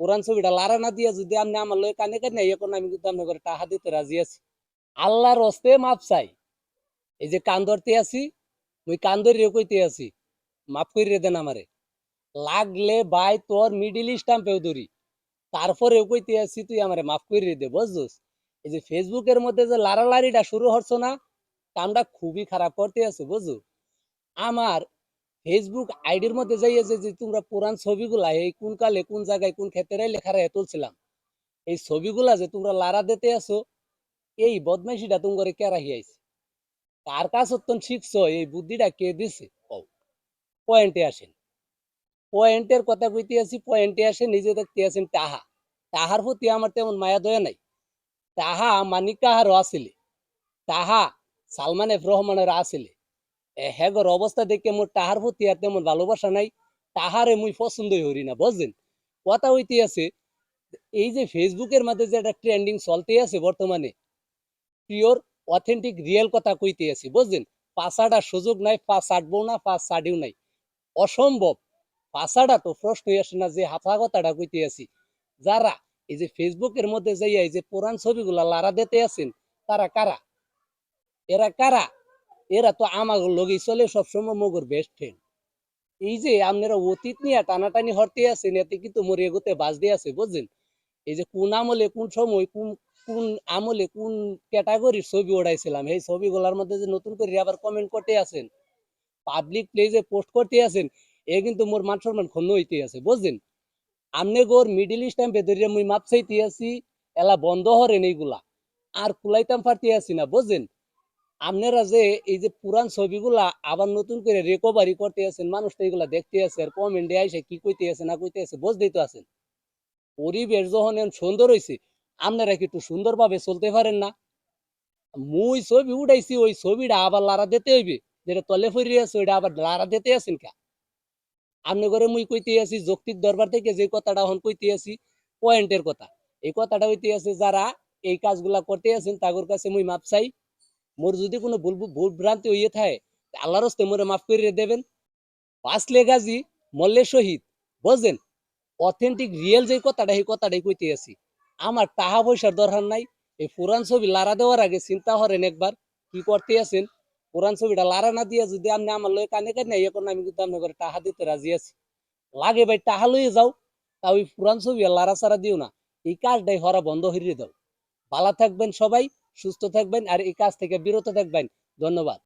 কোরআন ছবিটা লারা না দিয়া যদি আপনি আমার লয়ে কানে কানে এখন আমি কিন্তু আপনার টাহা দিতে রাজি আছি। আল্লাহর হস্তে মাপ চাই। এই যে কান ধরতে আছি, মুই কান ধরে কইতে আছি মাফ করে দেন আমারে। লাগলে বাই তোর মিডিল স্টাম্পেও ধরি। তারপরে কইতে আছি, তুই আমারে মাফ করে দে, বুঝছস? এই যে ফেসবুকের মধ্যে যে লারালারিটা শুরু হচ্ছ না, কামটা খুবই খারাপ করতে আছে বুঝু আমার ফেসবুক আইডির মধ্যে যাইয়েছে যে তোমরা পুরান ছবিগুলা, এই কোন কালে কোন জায়গায় কোন ক্ষেত্রে লেখা রেখে তুলছিলাম। এই ছবিগুলা যে তোমরা লারা দিতে আসো এই বদমাইশিটা তোমার কে রাখি আইছে? কার কাছ অত্যন্ত শিখছো, এই বুদ্ধিটা কে দিছে? কও। পয়েন্টে আসেন। পয়েন্টের কথা কইতে আছি পয়েন্টে আসে নিজে দেখতে আছেন তাহা। তাহার প্রতি আমার তেমন মায়া দয়া নাই। তাহা মানিক কাহারও আসিলে। তাহা সালমান এফ রহমানের আসিলে। হ্যাগর অবস্থা দেখে মোর তাহার প্রতি আর তেমন ভালোবাসা নাই, তাহারে মুই পছন্দই হরি না বুঝলেন কথা হইতে আছে, এই যে ফেসবুকের মধ্যে যে একটা ট্রেন্ডিং চলতে আছে বর্তমানে পিওর অথেন্টিক রিয়েল কথা কইতে আছি বুঝলেন পাশাটা সুযোগ নাই পাঁচ আটবো না পাঁচ সাডিও নাই, অসম্ভব। পাশাটা তো প্রশ্নই আসে না যে হাফা কথাটা কইতে আছি। যারা এই যে ফেসবুকের মধ্যে যাইয়া এই যে পুরান ছবিগুলা লারা দিতে আছেন, তারা কারা? এরা কারা? এরা তো আমার লগেই চলে, সবসময় মগর বেস্ট ফ্রেন্ড এই যে আপনারা অতীত নিয়ে টানাটানি হরতে আছেন, এতে কিন্তু মোর এগোতে বাজ দিয়ে আছে, বুঝছেন? এই যে কোন আমলে, কোন সময়, কোন কোন আমলে, কোন ক্যাটাগরির ছবি ওড়াইছিলাম এই ছবিগুলোর মধ্যে যে নতুন করে আবার কমেন্ট করতে আছেন পাবলিক প্লেজে পোস্ট করতে আছেন, এ কিন্তু মোর মান সম্মান ক্ষণ হইতে আছে, বুঝছেন? আমনে গোর মিডিল ইস্টাম বেদরিয়া মুই মাপ চাইতে আছি, এলা বন্ধ হরেন এইগুলা, আর কুলাইতাম পারতে আছি না, বুঝছেন? আপনারা যে এই যে পুরান ছবিগুলা আবার নতুন করে রিকভারি করতে আছেন মানুষ তো এগুলা দেখতে আছে আর কমেন্টে আইসে কি কইতে আছে না কইতে আছে বুঝতেই তো আছেন। পরিবেশ যখন সুন্দর হয়েছে আপনারা কি একটু সুন্দরভাবে চলতে পারেন না? মুই ছবি উঠাইছি, ওই ছবিটা আবার লারা দিতে হইবে, যেটা তলে ফিরে আছে, ওইটা আবার লারা দিতে আছেন কা? আপনি করে মুই কইতে আছি, যৌক্তিক দরবার থেকে যে কথাটা এখন কইতে আছি পয়েন্টের কথা। এই কথাটা হইতে আছে, যারা এই কাজগুলা করতে আছেন, তাগর কাছে মুই মাপ চাই। মোর যদি কোনো ভুল ভুল ভ্রান্তি হইয়ে থাকে আল্লাহর হস্তে মোরে মাফ করে দেবেন। বাঁচলে গাজী মল্লে শহীদ। বুঝলেন অথেন্টিক, রিয়েল যে কথাটা এই কথাটাই কইতে আছি। আমার টাকা পয়সার দরকার নাই। এই পুরান ছবি লারা দেওয়ার আগে চিন্তা করেন একবার, কি করতে আছেন? পুরান ছবিটা লারা না দিয়ে যদি আপনি আমার লয়ে কানে কানে এখন আমি কিন্তু আপনার টাকা দিতে রাজি আছি। লাগে ভাই, টাকা লইয়ে যাও। তা ওই পুরান ছবি লারা সারা দিও না। এই কাজটাই হরা বন্ধ হইয়ে দাও। ভালো থাকবেন সবাই। সুস্থ থাকবেন আর এই কাজ থেকে বিরত থাকবেন। ধন্যবাদ।